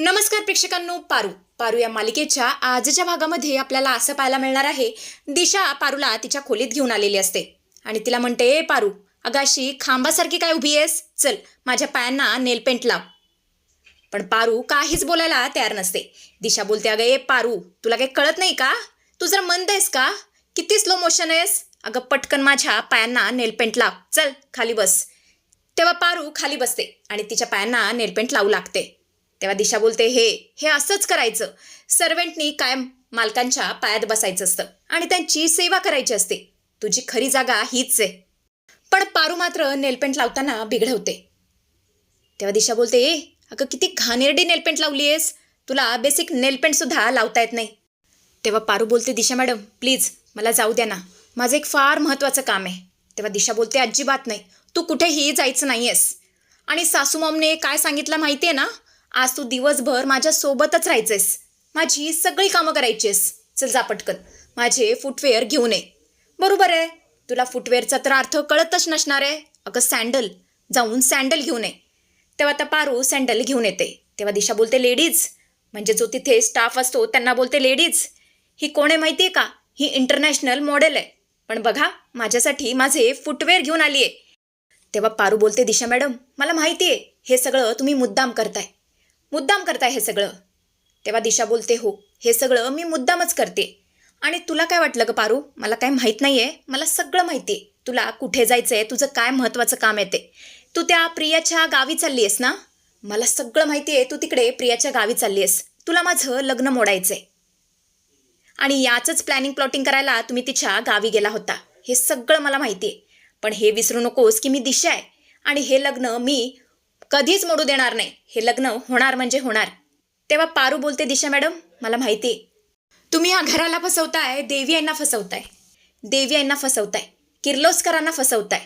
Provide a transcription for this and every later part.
नमस्कार प्रेक्षकांनो पारू. पारू या मालिकेच्या आजच्या भागामध्ये आपल्याला असं पाहायला मिळणार आहे दिशा पारूला तिच्या खोलीत घेऊन आलेली असते. आणि तिला म्हणते "ए पारू अगं अशी खांबासारखी काय उभी आहेस? चल माझ्या पायांना नेलपेंट लाव. पण पारू काहीच बोलायला तयार नसते. दिशा बोलते अगं ए पारू तुला काही कळत नाही का? तू जर मंद आहेस का? किती स्लो मोशन आहेस? अगं पटकन माझ्या पायांना नेलपेंट लाव. चल खाली बस. तेव्हा पारू खाली बसते आणि तिच्या पायांना नेलपेंट लावू लागते. तेव्हा दिशा बोलते हे हे असंच करायचं. सर्वेंटनी कायम मालकांच्या पायात बसायचं असतं आणि त्यांची सेवा करायची असते. तुझी खरी जागा हीच आहे. पण पारू मात्र नेलपेंट लावताना बिघडवते तेव्हा दिशा बोलते ए अगं किती घाणेरडी नेलपेंट लावली आहेस. तुला बेसिक नेलपेंट सुद्धा लावता येत नाही. तेव्हा पारू बोलते दिशा मॅडम प्लीज मला जाऊ द्या ना. माझं एक फार महत्त्वाचं काम आहे. तेव्हा दिशा बोलते अजिबात नाही. तू कुठेही जायचं नाही आहेस आणि सासूमॉमने काय सांगितलं माहिती आहे ना? आज तू दिवसभर माझ्यासोबतच राहायचेस माझी सगळी कामं करायची आहेस चल जा पटकन. माझे फुटवेअर घेऊन ये. बरोबर आहे. तुला फुटवेअरचा तर अर्थ कळतच नसणार आहे. अगं सँडल जाऊन सँडल घेऊन ये. तेव्हा आता पारू सँडल घेऊन येते. तेव्हा दिशा बोलते लेडीज म्हणजे जो तिथे स्टाफ असतो त्यांना बोलते लेडीज ही कोण आहे माहिती आहे का? ही इंटरनॅशनल मॉडेल आहे. पण बघा माझ्यासाठी माझे फुटवेअर घेऊन आली आहे तेव्हा पारू बोलते दिशा मॅडम मला माहिती आहे हे सगळं तुम्ही मुद्दाम करताय. मुद्दाम करताय हे सगळं. तेव्हा दिशा बोलते हो हे सगळं मी मुद्दामच करते. आणि तुला काय वाटलं ग पारू? मला काय माहीत नाही आहे मला सगळं माहिती आहे तुला कुठे जायचं आहे तुझं काय महत्त्वाचं काम येते तू? त्या प्रियाच्या गावी चालली आहेस ना? मला सगळं माहिती आहे तू तिकडे प्रियाच्या गावी चालली आहेस तुला माझं लग्न मोडायचं आहे आणि याचंच प्लॅनिंग प्लॉटिंग करायला तुम्ही तिच्या गावी गेला होता. हे सगळं मला माहिती आहे पण हे विसरू नकोस की मी दिशा आहे. आणि हे लग्न मी कधीच मोडू देणार नाही. हे लग्न होणार म्हणजे होणार. तेव्हा पारू बोलते दिशा मॅडम मला माहिती आहे. तुम्ही या घराला फसवताय देवी यांना फसवताय. देवी यांना फसवताय. किर्लोस्करांना फसवताय.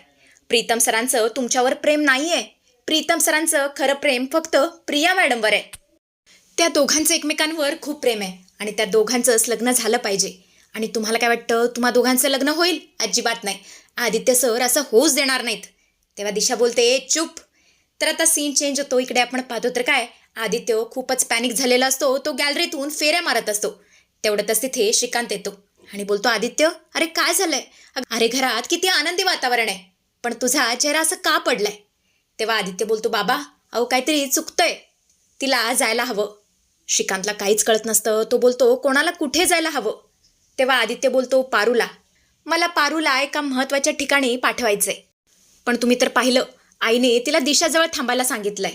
प्रीतम सरांचं तुमच्यावर प्रेम नाही आहे प्रीतम सरांचं खरं प्रेम फक्त प्रिया मॅडमवर आहे. त्या दोघांचं एकमेकांवर खूप प्रेम आहे आणि त्या दोघांचंच लग्न झालं पाहिजे. आणि तुम्हाला काय वाटतं? तुम्हा दोघांचं लग्न होईल? अजिबात नाही. आदित्य सर असं होऊच देणार नाहीत. तेव्हा दिशा बोलते चुप. तर आता सीन चेंज होतो. इकडे आपण पाहतो तर काय? आदित्य खूपच पॅनिक झालेला असतो. तो गॅलरीतून फेऱ्या मारत असतो. तेवढ्यातच तिथे श्रीकांत येतो. आणि बोलतो आदित्य अरे काय झालंय? अरे घरात किती आनंदी वातावरण आहे. पण तुझा चेहरा असं का पडलाय? तेव्हा आदित्य बोलतो बाबा अहो काहीतरी चुकतंय. तिला जायला हवं. श्रीकांतला काहीच कळत नसतं. तो बोलतो कोणाला कुठे जायला हवं? तेव्हा आदित्य बोलतो पारूला. मला पारूला एका महत्त्वाच्या ठिकाणी पाठवायचंय. पण तुम्ही तर पाहिलं आईने तिला दिशाजवळ थांबायला सांगितलंय.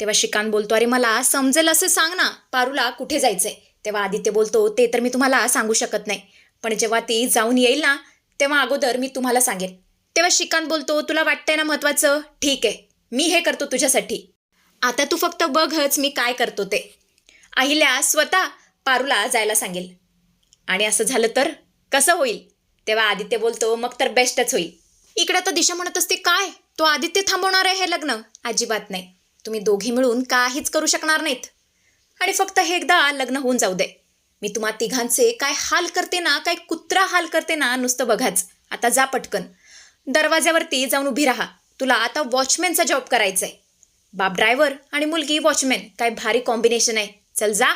तेव्हा श्रीकांत बोलतो अरे मला समजेल असं सांग ना पारूला कुठे जायचंय? तेव्हा आदित्य बोलतो ते तर मी तुम्हाला सांगू शकत नाही पण जेव्हा ती जाऊन येईल ना तेव्हा अगोदर मी तुम्हाला सांगेन. तेव्हा श्रीकांत बोलतो तुला वाटतंय ना महत्त्वाचं ठीक आहे मी हे करतो तुझ्यासाठी. आता तू फक्त बघच मी काय करतो ते. अहिल्या स्वतः पारूला जायला सांगेल. आणि असं झालं तर कसं होईल? तेव्हा आदित्य बोलतो मग तर बेस्टच होईल. इकडे तर दिशा म्हणत असते काय? तो आदित्य थांबवणार आहे हे लग्न? अजिबात नाही. तुम्ही दोघी मिळून काहीच करू शकणार नाहीत. आणि फक्त हे एकदा लग्न होऊन जाऊ दे. मी तुम्हा तिघांचे काय हाल करते ना काय कुत्रा हाल करते ना नुसतं बघाच. आता जा पटकन. दरवाज्यावरती जाऊन उभी राहा. तुला आता वॉचमॅनचा जॉब करायचा आहे बाप ड्रायव्हर आणि मुलगी वॉचमॅन काय भारी कॉम्बिनेशन आहे. चल जा.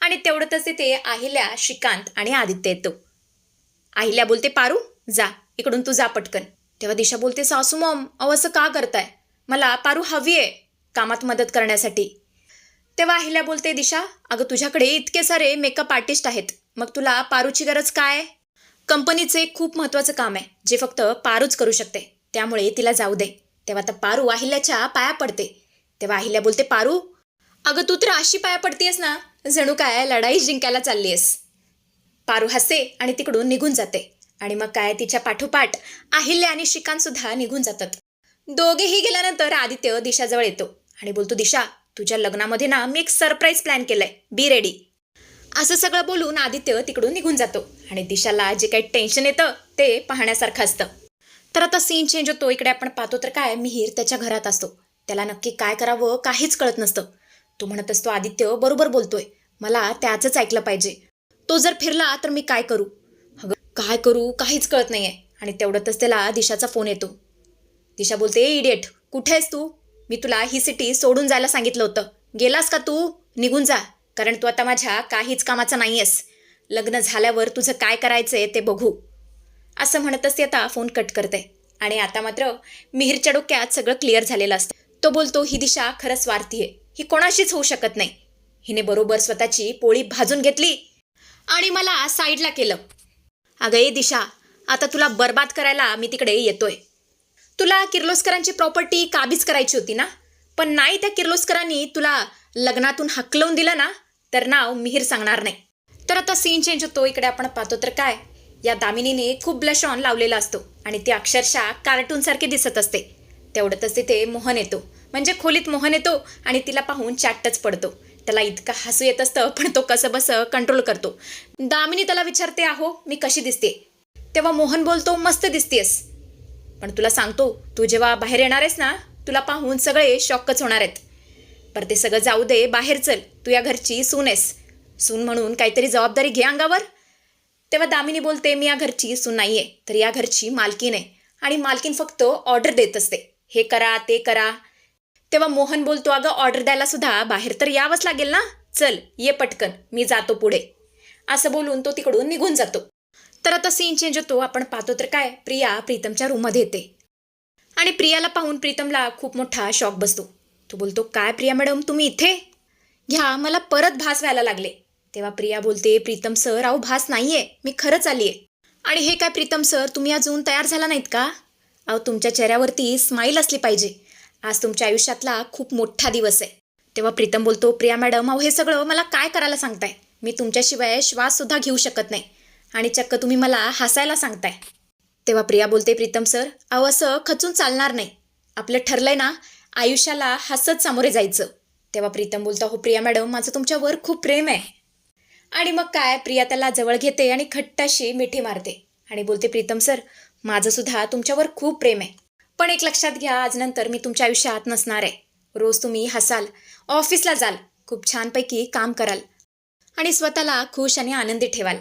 आणि तेवढंच तिथे अहिल्या श्रीकांत आणि आदित्य येतो. अहिल्या बोलते पारू जा. इकडून तू जा पटकन. तेव्हा दिशा बोलते सासू मॉम अहो असं का करताय? मला पारू हवी आहे कामात मदत करण्यासाठी. तेव्हा अहिल्या बोलते दिशा अगं तुझ्याकडे इतके सारे मेकअप आर्टिस्ट आहेत. मग तुला पारूची गरज काय? आहे? कंपनीचे खूप महत्त्वाचं काम आहे जे फक्त पारूच करू शकते. त्यामुळे तिला जाऊ दे. तेव्हा आता पारू अहिल्याच्या पाया पडते. तेव्हा अहिल्या बोलते पारू अगं तू तर अशी पाया पडतेस ना जणू काय लढाई जिंकायला चालली आहेस पारू हसते आणि तिकडून निघून जाते. आणि मग काय तिच्या पाठोपाठ अहिल्या आणि श्रीकांत सुद्धा निघून जातात. दोघेही गेल्यानंतर आदित्य दिशाजवळ येतो आणि बोलतो दिशा तुझ्या लग्नामध्ये ना मी एक सरप्राईज प्लॅन केलाय. बी रेडी असं सगळं बोलून आदित्य तिकडून निघून जातो आणि दिशाला जे काही टेन्शन येतं ते पाहण्यासारखं असतं. तर आता सीन चेंज होतो. इकडे आपण पाहतो तर काय मिहीर त्याच्या घरात असतो. त्याला नक्की काय करावं काहीच कळत नसतं. तो म्हणत असतो आदित्य बरोबर बोलतोय. मला त्याचंच ऐकलं पाहिजे. तो जर फिरला तर मी काय करू? काय करू काहीच कळत नाही आहे आणि तेवढ्यातच त्याला दिशाचा फोन येतो. दिशा बोलते ए इडियट कुठे आहेस तू? मी तुला ही सिटी सोडून जायला सांगितलं होतं. गेलास का तू? निघून जा. कारण तू आता माझ्या काहीच कामाचा नाही आहेस लग्न झाल्यावर तुझं काय करायचं आहे ते बघू. असं म्हणतच ती आता फोन कट करते. आणि आता मात्र मिहीरच्या डोक्यात सगळं क्लिअर झालेलं असतं. तो बोलतो ही दिशा खरंच स्वार्थी आहे ही कोणाशीच होऊ शकत नाही. हिने बरोबर स्वतःची पोळी भाजून घेतली आणि मला साईडला केलं. अगं ए दिशा आता तुला बर्बाद करायला मी तिकडे येतोय. तुला किर्लोस्करांची प्रॉपर्टी काबीज करायची होती ना? पण नाही त्या किर्लोस्करांनी तुला लग्नातून हकलवून दिलं ना तर नाव मिहीर सांगणार नाही. तर आता सीन चेंज होतो इकडे आपण पाहतो तर काय? या दामिनीने खूप ब्लश ऑन लावलेला असतो आणि ती अक्षरशः कार्टूनसारखी दिसत असते. तेवढ्यातच तिथे मोहन येतो. म्हणजे खोलीत मोहन येतो आणि तिला पाहून चाटच पडतो. त्याला इतकं हसू येत असतं पण तो कसं बसं कंट्रोल करतो. दामिनी त्याला विचारते आहो मी कशी दिसते? तेव्हा मोहन बोलतो मस्त दिसतेस. पण तुला सांगतो तू जेव्हा बाहेर येणार आहेस ना तुला पाहून सगळे शॉकच होणार आहेत. पर ते सगळं जाऊ दे बाहेर चल तू या घरची सून आहेस. सून म्हणून काहीतरी जबाबदारी घे अंगावर. तेव्हा दामिनी बोलते मी या घरची सून नाही आहे तर या घरची मालकीन आहे आणि मालकीन फक्त ऑर्डर देत असते. हे करा ते करा तेव्हा मोहन बोलतो अगं ऑर्डर द्यायला सुद्धा बाहेर तर यावंच लागेल ना? चल ये पटकन मी जातो पुढे. असं बोलून तो तिकडून निघून जातो. तर आता सीन चेंज होतो. आपण पाहतो तर काय? प्रिया प्रीतमच्या रूममध्ये येते. आणि प्रियाला पाहून प्रीतमला खूप मोठा शॉक बसतो. तो बोलतो काय प्रिया मॅडम तुम्ही इथे? घ्या मला परत भास व्हायला लागले. तेव्हा प्रिया बोलते प्रीतम सर अहो भास नाहीये. मी खरंच आली आहे आणि हे काय प्रीतम सर तुम्ही अजून तयार झाला नाहीत का? अहो तुमच्या चेहऱ्यावरती स्माईल असली पाहिजे. आज तुमच्या आयुष्यातला खूप मोठा दिवस आहे. तेव्हा प्रीतम बोलतो प्रिया मॅडम अहो हे सगळं मला काय करायला सांगताय? मी तुमच्याशिवाय श्वाससुद्धा घेऊ शकत नाही. आणि चक्क तुम्ही मला हसायला सांगताय. तेव्हा प्रिया बोलते प्रीतम सर अहो असं खचून चालणार नाही. आपलं ठरलंय ना आयुष्याला हसत सामोरे जायचं. तेव्हा प्रीतम बोलतो हो प्रिया मॅडम माझं तुमच्यावर खूप प्रेम आहे. आणि मग काय प्रिया त्याला जवळ घेते आणि खट्टाशी मिठी मारते. आणि बोलते प्रीतम सर माझं सुद्धा तुमच्यावर खूप प्रेम आहे. पण एक लक्षात घ्या आज नंतर मी तुमच्या आयुष्यात नसणार आहे. रोज तुम्ही हसाल ऑफिसला जाल खूप छानपैकी काम कराल आणि स्वतःला खुश आणि आनंदी ठेवाल.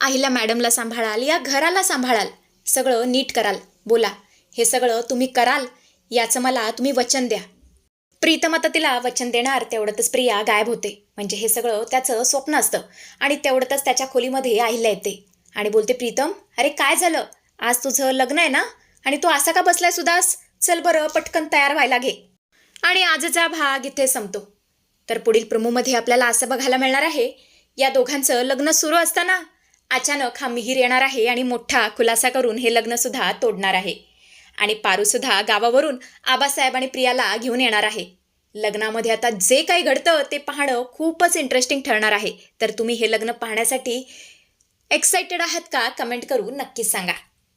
आईला मॅडमला सांभाळाल या घराला सांभाळाल सगळं नीट कराल. बोला हे सगळं तुम्ही कराल याचं मला तुम्ही वचन द्या. प्रीतम आता तिला वचन देणार तेवढ्यातच प्रिया गायब होते. म्हणजे हे सगळं त्याचं स्वप्न असतं आणि तेवढ्यातच त्याच्या खोलीमध्ये आईला येते. आणि बोलते प्रीतम अरे काय झालं? आज तुझं लग्न आहे ना? आणि तू असा का बसलाय सुदास चल बरं पटकन तयार व्हायला घे. आणि आजचा भाग इथे संपतो. तर पुढील प्रमोमध्ये आपल्याला असं बघायला मिळणार आहे या दोघांचं लग्न सुरू असताना अचानक हा मिहीर येणार आहे आणि मोठा खुलासा करून हे लग्नसुद्धा तोडणार आहे. आणि पारूसुद्धा गावावरून आबासाहेब आणि प्रियाला घेऊन येणार आहे. लग्नामध्ये आता जे काही घडतं ते पाहणं खूपच इंटरेस्टिंग ठरणार आहे. तर तुम्ही हे लग्न पाहण्यासाठी एक्साइटेड आहात का? कमेंट करून नक्कीच सांगा.